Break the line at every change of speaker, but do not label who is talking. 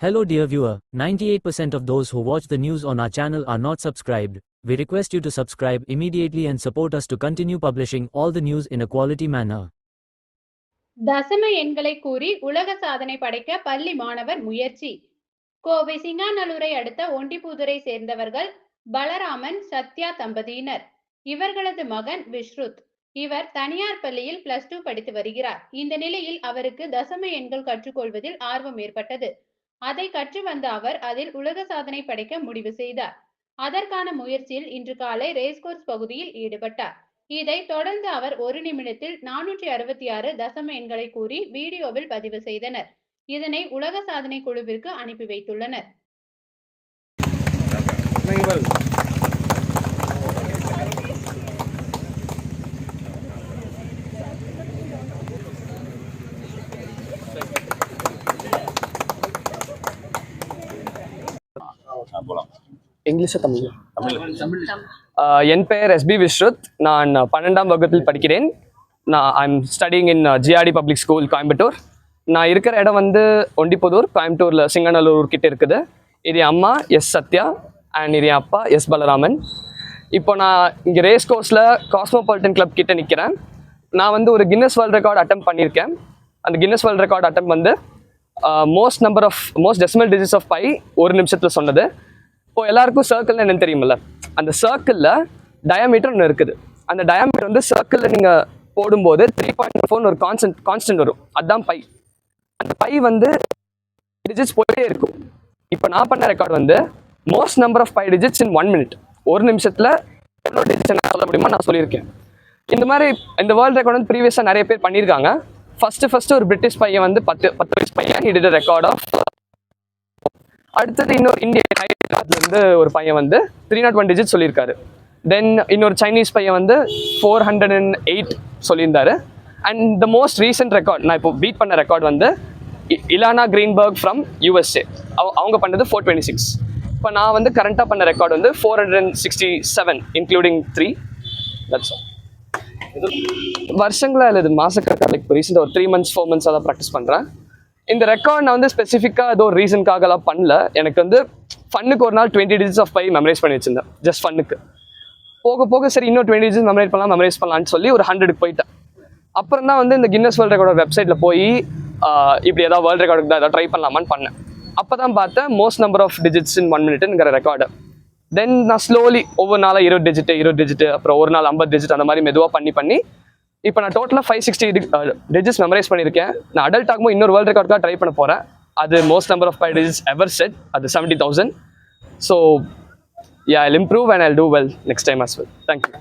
Hello dear viewer, 98% of those who watch the news on our channel are not subscribed. We request you to subscribe immediately and support us to continue publishing all the news in a quality manner.
தசம எண்களை கூறி உலக சாதனை படைக்க பள்ளி மாணவர் முயற்சி கோவை சிங்காநல்லூரை அடுத்த ஒண்டிப்புதுரை சேர்ந்தவர்கள் பலராமன் சத்யா தம்பதியினர் இவர்களது மகன் விஸ்ருத் இவர் தனியார் பள்ளியில் பிளஸ் டூ படித்து வருகிறார் இந்த நிலையில் அவருக்கு தசம எண்கள் கற்றுக்கொள்வதில் ஆர்வம் ஏற்பட்டது அதை கற்று வந்த அவர் அதில் உலக சாதனை படைக்க முடிவு செய்தார். அதற்கான முயற்சியில் இன்று காலை ரேஸ்கோர்ஸ் பகுதியில் ஈடுபட்டார். இதை தொடர்ந்து அவர் ஒரு நிமிடத்தில் நானூற்றி அறுபத்தி ஆறு தசம எண்களை கூறி வீடியோவில் பதிவு செய்தனர். இதனை உலக சாதனை குழுவிற்கு அனுப்பி வைத்துள்ளனர்.
இங்கிலீஷா தமிழ்? ஆஹ் என் பெயர் எஸ்பி விஸ்ருத். நான் பன்னெண்டாம் வகுப்பில் படிக்கிறேன். நான் I'm studying in GRT public school Coimbatore நான் இருக்கிற இடம் வந்து ஒண்டிப்புதூர் கோயம்புத்தூரில் சிங்கநல்லூர் கிட்ட இருக்குது. இது என் அம்மா எஸ் சத்யா அண்ட் இது என் அப்பா எஸ் பலராமன். இப்போ நான் இங்கே ரேஸ் கோர்ஸில் காஸ்மோபாலிட்டன் கிளப் கிட்ட நிற்கிறேன் நான் வந்து ஒரு கின்னஸ் வேர்ல்ட் ரெக்கார்ட் அட்டம் பண்ணியிருக்கேன். அந்த கின்னஸ் வேர்ல்ட் ரெக்கார்ட் அட்டம் வந்து most number of most decimal digits of pi ஒரு நிமிஷத்தில் சொன்னது. இப்போ எல்லாருக்கும் சர்க்கிள்னு என்னன்னு தெரியுமில்ல? அந்த சர்க்கிளில் டயாமீட்டர் ஒன்று இருக்குது. அந்த டயாமீட்டர் வந்து சர்க்கிளில் நீங்கள் போடும்போது த்ரீ பாயிண்ட் ஃபோர்னு ஒரு கான்ஸ்டன்ட் கான்ஸ்டன்ட் வரும். அதுதான் பை அந்த பை வந்து டிஜிட்ஸ் போயிட்டே இருக்கும். இப்போ நான் பண்ண ரெக்கார்ட் வந்து most number of pi digits in one minute ஒரு நிமிஷத்தில் எவ்வளோ டிஜிட்ஸ் என்ன சொல்ல முடியுமா நான் சொல்லியிருக்கேன். இந்த மாதிரி இந்த வேர்ல்ட் ரெக்கார்ட் வந்து ப்ரீவியஸாக நிறைய பேர் பண்ணியிருக்காங்க. ஃபஸ்ட்டு ஃபஸ்ட்டு ஒரு பிரிட்டிஷ் பையன் வந்து பத்து பத்து வயசு பையன். ஹிட் ரெக்கார்ட் ஆஃப் அடுத்தது இன்னொரு இந்தியன் இருந்து ஒரு பையன் வந்து த்ரீ நாட் ஒன் டிஜிட் சொல்லியிருக்காரு. தென் இன்னொரு சைனீஸ் பையன் வந்து ஃபோர் ஹண்ட்ரட் அண்ட் எயிட் சொல்லியிருந்தாரு. And the most recent record நான் இப்போ பீட் பண்ண ரெக்கார்ட் வந்து இ- இலானா கிரீன்பர்க் ஃப்ரம் யூஎஸ்ஏ அவங்க பண்ணது ஃபோர் டுவெண்ட்டி சிக்ஸ் இப்போ நான் வந்து கரண்ட்டாக பண்ண ரெக்கார்ட் வந்து four hundred and sixty seven including three that's all வருஷங்களா இல்லை இது மாசக்கணக்காக லைக் ரீசெண்டாக ஒரு த்ரீ மந்த்ஸ் ஃபோர் மந்த்ஸாக தான் ப்ராக்டிஸ் பண்ணுறேன் இந்த ரெக்கார்ட் நான் வந்து ஸ்பெசிஃபிக்காக ஏதோ ஒரு ரீசனுக்காகலாம் பண்ணல. எனக்கு வந்து ஃபன்னுக்கு ஒரு நாள் twenty digits of pi memorise பண்ணி வச்சிருந்தேன். ஜஸ்ட் ஃபன்னுக்கு போக போக சரி இன்னும் டுவெண்ட்டி டிஜிட்ஸ் மெமரைஸ் பண்ணலாம் மெமரைஸ் பண்ணலாம்னு சொல்லி ஒரு ஹண்ட்ரடுக்கு போயிட்டேன். அப்புறம் தான் வந்து இந்த கின்னஸ் வேர்ல்ட் ரெக்கார்ட் வெப்சைட்டில் போய் இப்படி ஏதாவது வேர்ல்ட் ரெக்கார்டுக்கு தான் ஏதாவது ட்ரை பண்ணலாமான்னு பண்ணேன். அப்போ தான் பார்த்தேன் most number of digits in one மினிட்ங்கிற record then நான் ஸ்லோலி ஒவ்வொரு நாளாக இருபது டிஜிட்டு இருபது டிஜிட்டு அப்புறம் ஒரு நாள் ஐம்பது டிஜிட் அந்த மாதிரி மெதுவாக பண்ணி பண்ணி இப்போ நான் டோட்டலாக ஃபைவ் சிக்ஸ்டி டிஜிட்ஸ் மெமரைஸ் பண்ணியிருக்கேன். நான் அடல்ட் ஆகும்போது இன்னொரு வேர்ல்ட் ரெக்கார்டுக்காக ட்ரை பண்ண போகிறேன் அது most number of five digits ever set அது seventy thousand so yeah I'll improve and I'll do well next time as well thank you